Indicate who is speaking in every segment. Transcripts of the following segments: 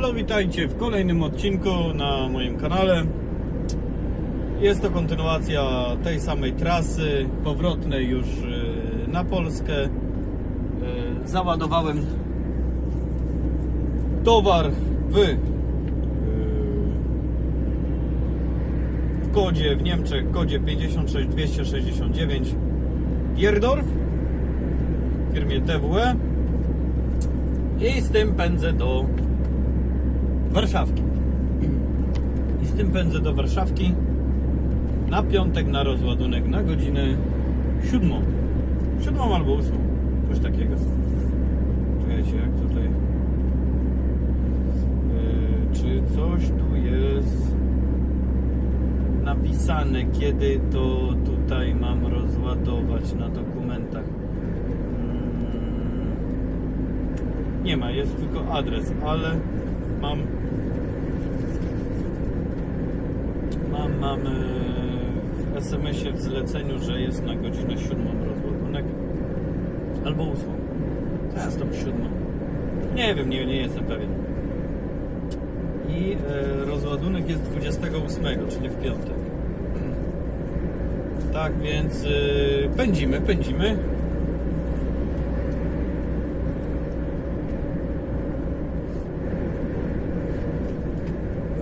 Speaker 1: Halo, witajcie w kolejnym odcinku na moim kanale. Jest to kontynuacja tej samej trasy, powrotnej już y, na Polskę. Y, Załadowałem towar w, y, w kodzie w Niemczech, kodzie 56269 Bierdorf w firmie TWE i z tym pędzę do Warszawki. I z tym pędzę do Warszawki na piątek na rozładunek na godzinę siódmą. Siódmą albo ósmą. Coś takiego. Czekajcie, jak tutaj... Yy, czy coś tu jest napisane, kiedy to tutaj mam rozładować na dokumentach? Mm, Nie ma, jest tylko adres, ale mam mam, mam e, w SMS-ie w zleceniu, że jest na godzinę siódmą rozładunek albo ósmą. Teraz tą siódmą. Nie wiem, nie, nie jestem pewien. I e, rozładunek jest 28, czyli w piątek. Tak więc e, pędzimy, pędzimy.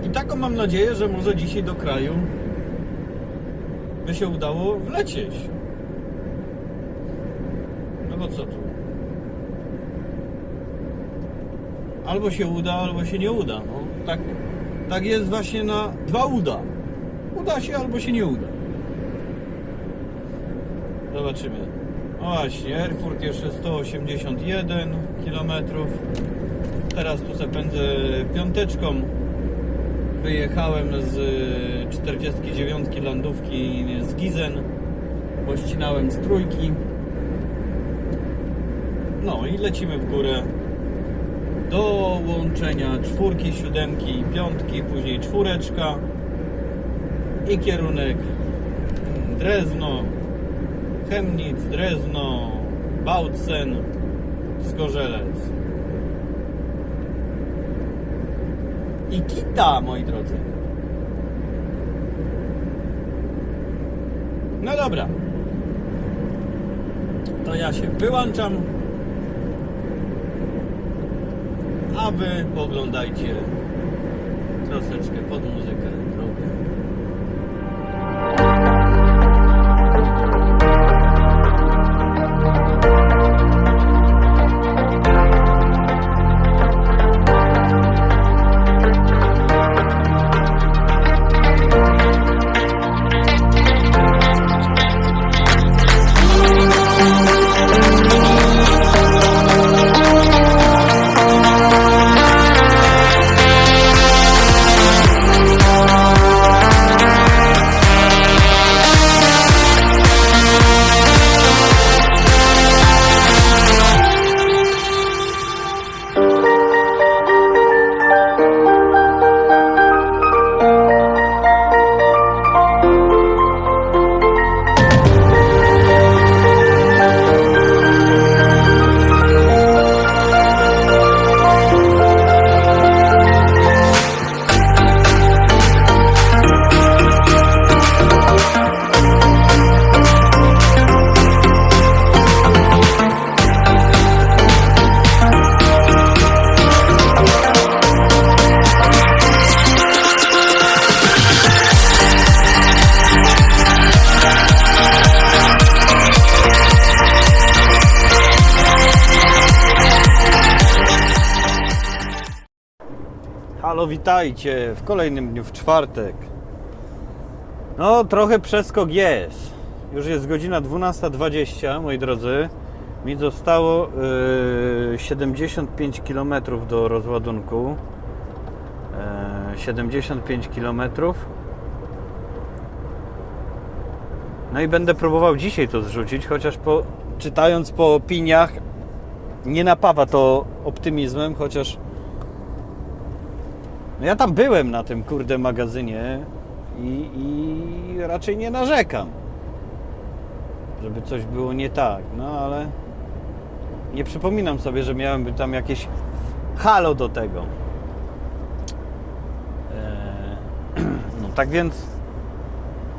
Speaker 1: I taką mam nadzieję, że może dzisiaj do kraju by się udało wlecieć. No bo co tu? Albo się uda, albo się nie uda. No, tak, tak jest właśnie na dwa uda. Uda się, albo się nie uda. Zobaczymy. No właśnie, Erfurt jeszcze 181 km. Teraz tu zapędzę piąteczką. Wyjechałem z 49 landówki z Gizen. Pościnałem z trójki. No i lecimy w górę do łączenia czwórki, siódemki i piątki, później czwóreczka i kierunek Drezno, Chemnitz, Drezno, Bautzen, Zgorzelec. I kita, moi drodzy. No dobra. To ja się wyłączam. A wy poglądajcie troszeczkę pod muzykę Halo, witajcie w kolejnym dniu, w czwartek. No, trochę przeskok jest. Już jest godzina 12.20, moi drodzy. Mi zostało yy, 75 km do rozładunku. Yy, 75 km. No i będę próbował dzisiaj to zrzucić, chociaż po, czytając po opiniach nie napawa to optymizmem, chociaż no ja tam byłem na tym kurde magazynie i, i raczej nie narzekam, żeby coś było nie tak, no ale nie przypominam sobie, że miałem tam jakieś halo do tego. E, no tak więc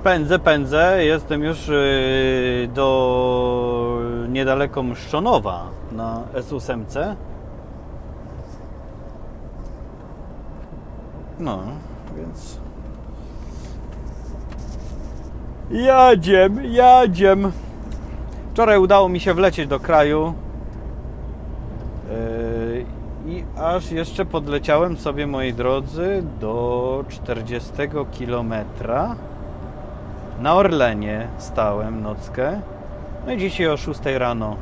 Speaker 1: pędzę, pędzę, jestem już y, do niedaleko Mszczonowa na S8 No, więc Jadziem, jadziem. Wczoraj udało mi się wlecieć do kraju. Yy, I aż jeszcze podleciałem sobie, moi drodzy, do 40 km. Na Orlenie stałem nockę. No i dzisiaj o 6 rano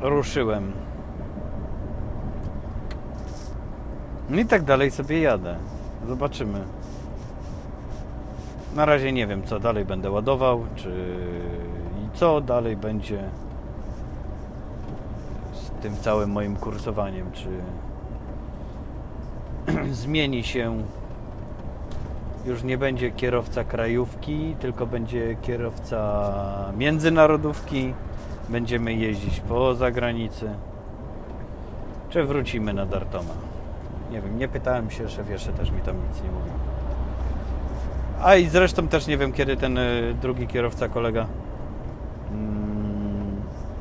Speaker 1: ruszyłem. No i tak dalej sobie jadę. Zobaczymy. Na razie nie wiem, co dalej będę ładował, czy i co dalej będzie z tym całym moim kursowaniem, czy zmieni się już nie będzie kierowca krajówki, tylko będzie kierowca międzynarodówki. Będziemy jeździć po zagranicy. Czy wrócimy na Dartoma? Nie wiem, nie pytałem się, szef jeszcze też mi tam nic nie mówił. A i zresztą też nie wiem, kiedy ten y, drugi kierowca, kolega mm,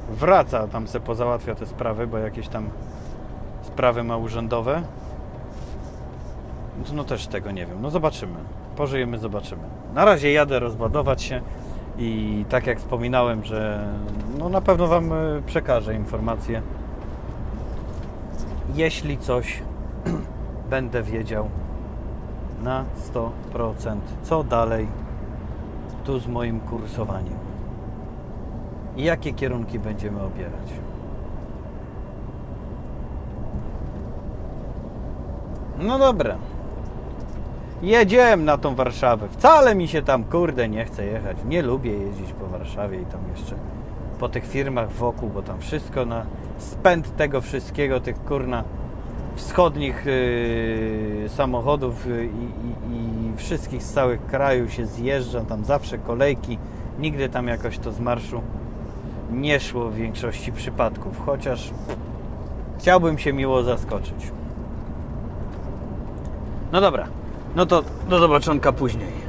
Speaker 1: wraca, tam se pozałatwia te sprawy, bo jakieś tam sprawy ma urzędowe. No też tego nie wiem. No zobaczymy. Pożyjemy, zobaczymy. Na razie jadę rozładować się i tak jak wspominałem, że no na pewno Wam y, przekażę informacje. Jeśli coś będę wiedział na 100%, co dalej tu z moim kursowaniem i jakie kierunki będziemy obierać. No dobra. Jedziemy na tą Warszawę. Wcale mi się tam, kurde, nie chce jechać. Nie lubię jeździć po Warszawie i tam jeszcze po tych firmach wokół, bo tam wszystko na spęd tego wszystkiego, tych kurna wschodnich yy, samochodów yy, i, i, i wszystkich z całych kraju się zjeżdża, tam zawsze kolejki, nigdy tam jakoś to z marszu nie szło w większości przypadków, chociaż chciałbym się miło zaskoczyć. No dobra, no to do zobaczonka później.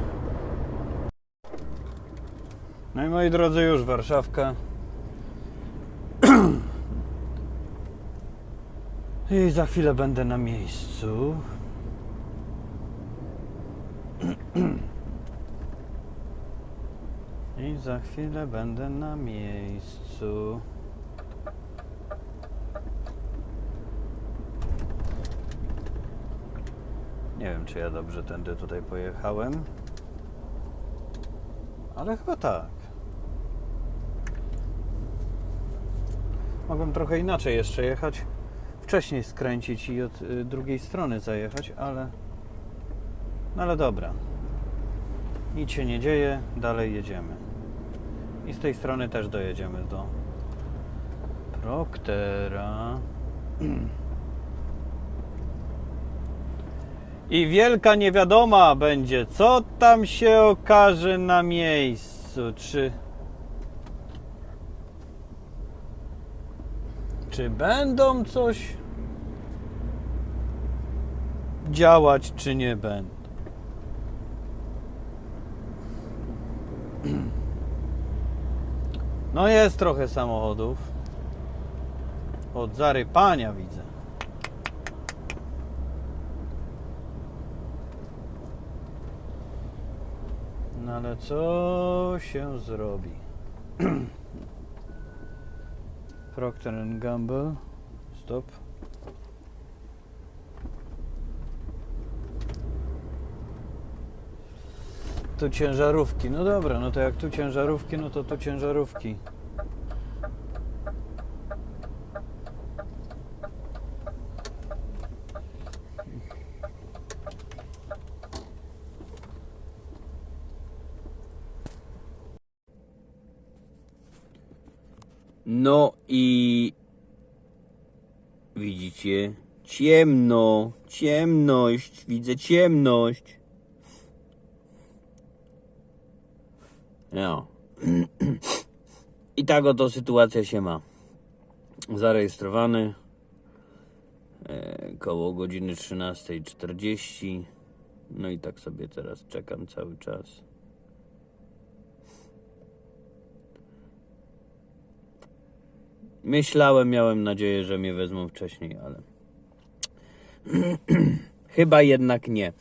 Speaker 1: No i moi drodzy, już Warszawka. I za chwilę będę na miejscu. I za chwilę będę na miejscu. Nie wiem, czy ja dobrze tędy tutaj pojechałem. Ale chyba tak. Mogłem trochę inaczej jeszcze jechać. Wcześniej skręcić i od y, drugiej strony zajechać, ale. No ale dobra. Nic się nie dzieje, dalej jedziemy. I z tej strony też dojedziemy do Proktera. I wielka niewiadoma będzie, co tam się okaże na miejscu. Czy. Czy będą coś działać, czy nie będą? No jest trochę samochodów. Od zarypania widzę. No ale co się zrobi? Procter Gamble. Stop. Tu ciężarówki. No dobra, no to jak tu ciężarówki, no to tu ciężarówki.
Speaker 2: No i widzicie, ciemno, ciemność, widzę ciemność. No. I tak oto sytuacja się ma. Zarejestrowany e, koło godziny 13.40. No i tak sobie teraz czekam cały czas. Myślałem, miałem nadzieję, że mnie wezmą wcześniej, ale chyba jednak nie.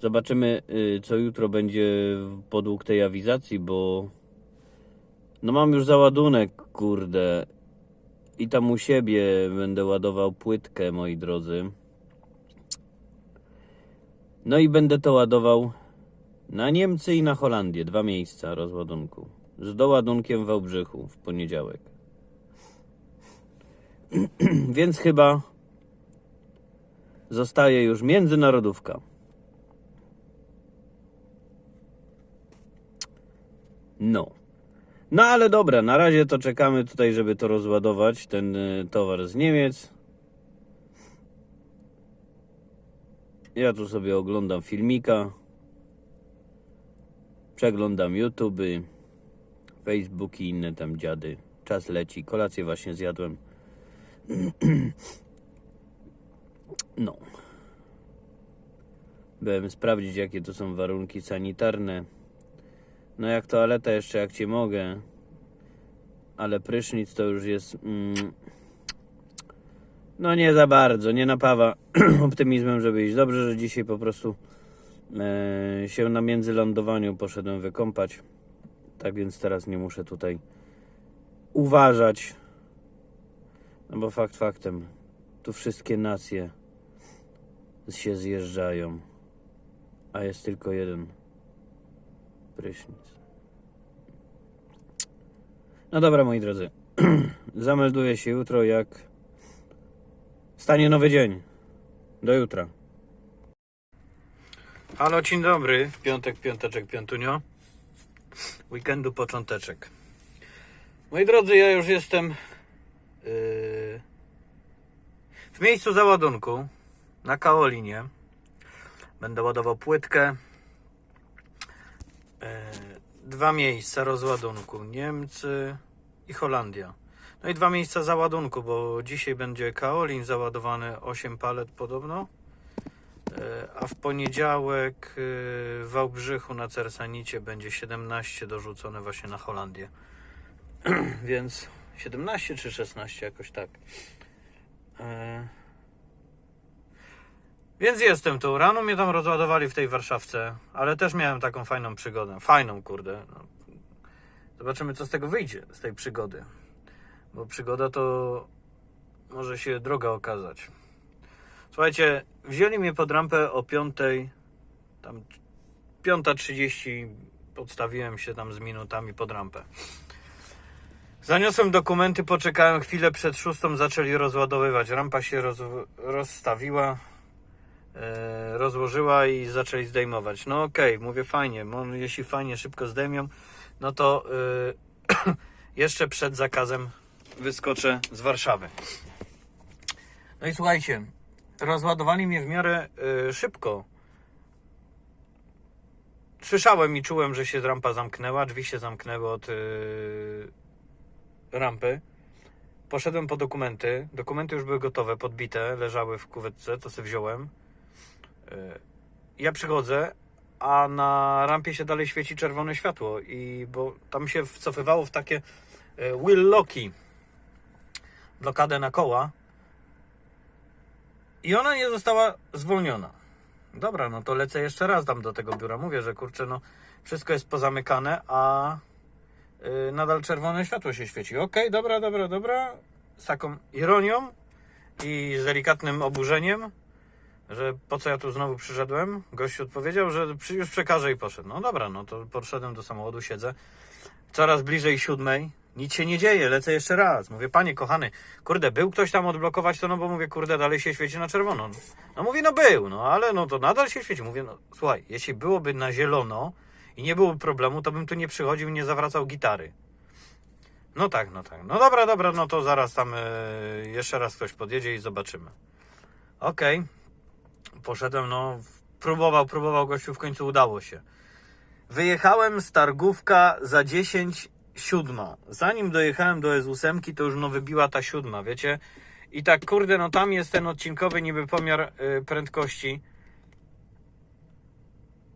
Speaker 2: Zobaczymy, y, co jutro będzie podług tej awizacji, bo no mam już załadunek, kurde. I tam u siebie będę ładował płytkę, moi drodzy. No i będę to ładował na Niemcy i na Holandię. Dwa miejsca rozładunku. Z doładunkiem w Wałbrzychu w poniedziałek. Więc chyba zostaje już międzynarodówka. No. No ale dobra, na razie to czekamy tutaj, żeby to rozładować, ten y, towar z Niemiec. Ja tu sobie oglądam filmika. Przeglądam YouTube, Facebook i inne tam dziady. Czas leci, kolację właśnie zjadłem. No. Byłem sprawdzić, jakie to są warunki sanitarne. No jak toaleta jeszcze jak cię mogę. Ale prysznic to już jest. Mm, no nie za bardzo, nie napawa optymizmem, żeby iść. Dobrze, że dzisiaj po prostu e, się na międzylądowaniu poszedłem wykąpać. Tak więc teraz nie muszę tutaj uważać. No bo fakt faktem, tu wszystkie nacje się zjeżdżają, a jest tylko jeden prysznic. No dobra, moi drodzy. Zamelduję się jutro, jak stanie nowy dzień. Do jutra.
Speaker 1: Halo, dzień dobry. Piątek, piąteczek, piątunio. Weekendu począteczek. Moi drodzy, ja już jestem yy, w miejscu załadunku na Kaolinie. Będę ładował płytkę. Yy, dwa miejsca rozładunku. Niemcy i Holandia. No i dwa miejsca załadunku, bo dzisiaj będzie Kaolin załadowany 8 palet podobno. E, A w poniedziałek e, w Wałbrzychu na Cersanicie będzie 17 dorzucone właśnie na Holandię. Więc 17 czy 16 jakoś tak. Więc jestem tu. Rano mnie tam rozładowali w tej Warszawce, ale też miałem taką fajną przygodę. Fajną, kurde. No. Zobaczymy, co z tego wyjdzie, z tej przygody. Bo przygoda to może się droga okazać. Słuchajcie, wzięli mnie pod rampę o 5, tam 5.30, podstawiłem się tam z minutami pod rampę. Zaniosłem dokumenty, poczekałem chwilę przed szóstą, zaczęli rozładowywać. Rampa się roz, rozstawiła, rozłożyła i zaczęli zdejmować. No okej, mówię fajnie, jeśli fajnie szybko zdejmią, no to e, jeszcze przed zakazem wyskoczę z Warszawy. No i słuchajcie, rozładowali mnie w miarę y, szybko. Słyszałem i czułem, że się rampa zamknęła, drzwi się zamknęły od rampy. Poszedłem po dokumenty. Dokumenty już były gotowe, podbite, leżały w kuwetce, to sobie wziąłem. Y, ja przychodzę, a na rampie się dalej świeci czerwone światło i bo tam się wcofywało w takie y, wheel locki, blokadę na koła. I ona nie została zwolniona. Dobra, no to lecę jeszcze raz tam do tego biura. Mówię, że kurczę, no wszystko jest pozamykane, a yy, nadal czerwone światło się świeci. Okej, dobra, dobra, dobra. Z taką ironią i z delikatnym oburzeniem, że po co ja tu znowu przyszedłem. Gościu odpowiedział, że już przekaże i poszedł. No dobra, no to podszedłem do samochodu, siedzę. Coraz bliżej siódmej. Nic się nie dzieje, lecę jeszcze raz. Mówię, panie kochany, kurde, był ktoś tam odblokować to, no bo mówię, kurde, dalej się świeci na czerwono. No mówi, no był, no ale no to nadal się świeci. Mówię, no słuchaj, jeśli byłoby na zielono i nie byłoby problemu, to bym tu nie przychodził i nie zawracał gitary. No tak, no tak. No dobra, dobra, no to zaraz tam e, jeszcze raz ktoś podjedzie i zobaczymy. Okej. Poszedłem, no, próbował, próbował gościu, w końcu udało się. Wyjechałem z targówka za 10 siódma. Zanim dojechałem do S8, to już no wybiła ta siódma, wiecie? I tak, kurde, no tam jest ten odcinkowy niby pomiar y, prędkości.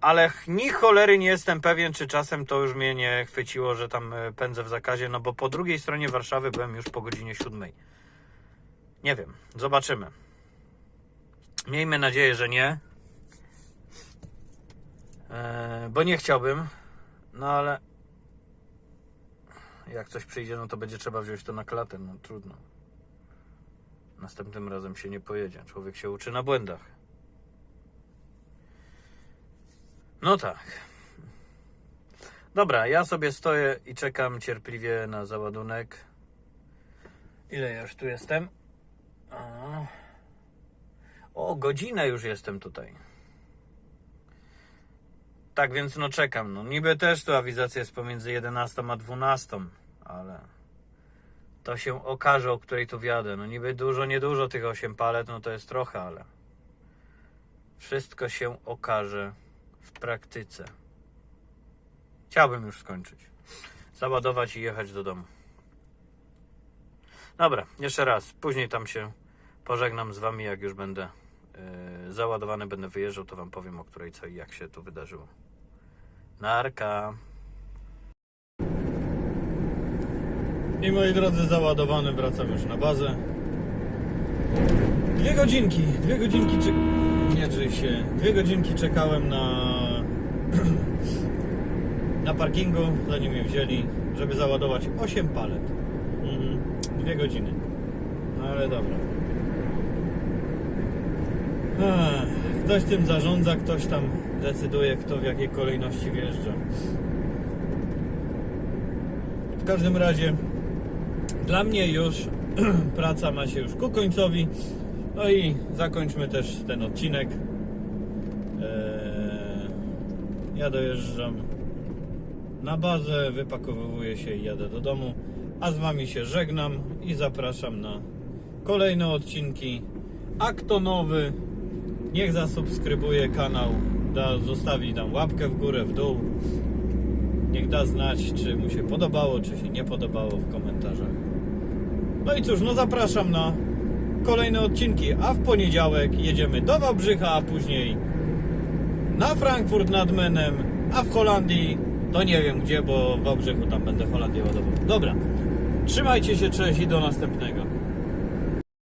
Speaker 1: Ale ni cholery nie jestem pewien, czy czasem to już mnie nie chwyciło, że tam e, pędzę w zakazie, no bo po drugiej stronie Warszawy byłem już po godzinie siódmej. Nie wiem, zobaczymy. Miejmy nadzieję, że nie. E, bo nie chciałbym, no ale jak coś przyjdzie, no to będzie trzeba wziąć to na klatę, no trudno. Następnym razem się nie pojedzie. Człowiek się uczy na błędach. No tak. Dobra, ja sobie stoję i czekam cierpliwie na załadunek. Ile ja już tu jestem? O godzinę już jestem tutaj. Tak więc no czekam. No niby też tu awizacja jest pomiędzy 11 a 12, ale to się okaże, o której tu wjadę. No niby dużo, niedużo tych 8 palet, no to jest trochę, ale wszystko się okaże w praktyce. Chciałbym już skończyć. Załadować i jechać do domu. Dobra, jeszcze raz. Później tam się pożegnam z wami, jak już będę załadowany, będę wyjeżdżał, to wam powiem o której co i jak się tu wydarzyło. Narka. I moi drodzy, załadowany, wracam już na bazę. Dwie godzinki, dwie godzinki czy... Nie drzyj się. Dwie godzinki czekałem na... na parkingu, zanim mnie wzięli, żeby załadować 8 palet. Mhm. Dwie godziny. No ale dobra. Ktoś tym zarządza, ktoś tam decyduje, kto w jakiej kolejności wjeżdża. W każdym razie dla mnie już praca ma się już ku końcowi. No i zakończmy też ten odcinek. Eee, ja dojeżdżam na bazę, wypakowuję się i jadę do domu. A z Wami się żegnam i zapraszam na kolejne odcinki. A kto nowy, niech zasubskrybuje kanał, da, zostawi tam łapkę w górę, w dół. Niech da znać, czy mu się podobało, czy się nie podobało w komentarzach. No i cóż, no zapraszam na kolejne odcinki, a w poniedziałek jedziemy do Wałbrzycha, a później na Frankfurt nad Menem, a w Holandii to nie wiem gdzie, bo w Wałbrzychu tam będę Holandię ładował. Dobra, trzymajcie się, cześć i do następnego.